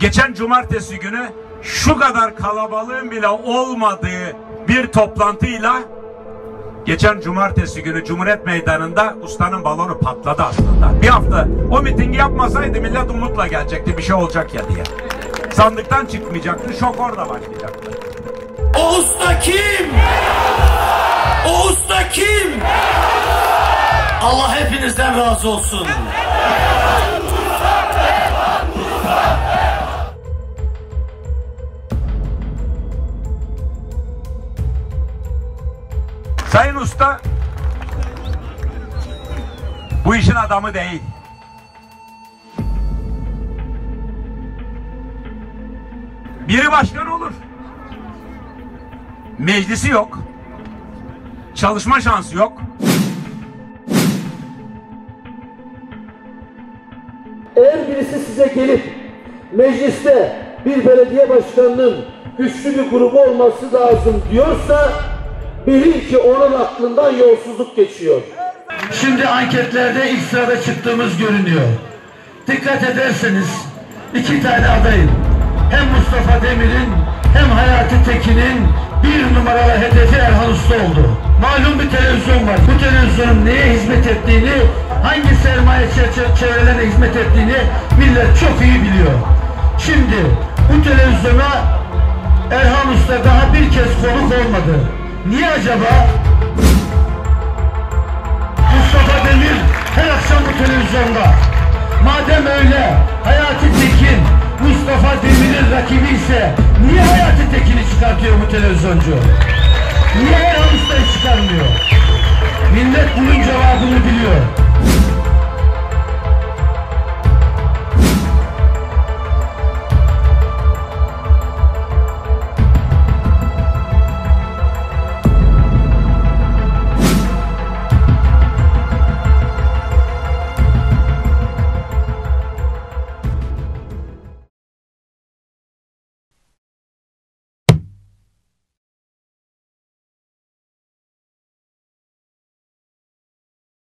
geçen cumartesi günü şu kadar kalabalığın bile olmadığı bir toplantıyla geçen cumartesi günü Cumhuriyet Meydanı'nda ustanın balonu patladı aslında. Bir hafta o mitingi yapmasaydı millet umutla gelecekti bir şey olacak ya diye. Sandıktan çıkmayacaktı, şok orada başlayacaktı. O usta kim? O usta kim? Allah hepinizden razı olsun. Sayın Usta bu işin adamı değil. Biri başkan olur. Meclisi yok. Çalışma şansı yok. Eğer birisi size gelip mecliste bir belediye başkanının güçlü bir grubu olması lazım diyorsa bilin ki onun aklından yolsuzluk geçiyor. Şimdi anketlerde ilk sırada çıktığımız görünüyor. Dikkat ederseniz iki tane adayın hem Mustafa Demir'in hem Hayati Tekin'in bir numaralı hedefi Erhan Usta oldu. Malum bir televizyon var. Bu televizyonun neye hizmet ettiğini, hangi sermaye çe- çevrelerine hizmet ettiğini millet çok iyi biliyor. Şimdi bu televizyona Erhan Usta daha bir kez konuk olmadı. Niye acaba? Mustafa Demir her akşam bu televizyonda. Madem öyle Hayati Tekin Mustafa Demir'in rakibi ise niye Hayati Tekin'i çıkartıyor bu televizyoncu? Niye Erhan Usta'yı çıkarmıyor? Millet bunun cevabını biliyor.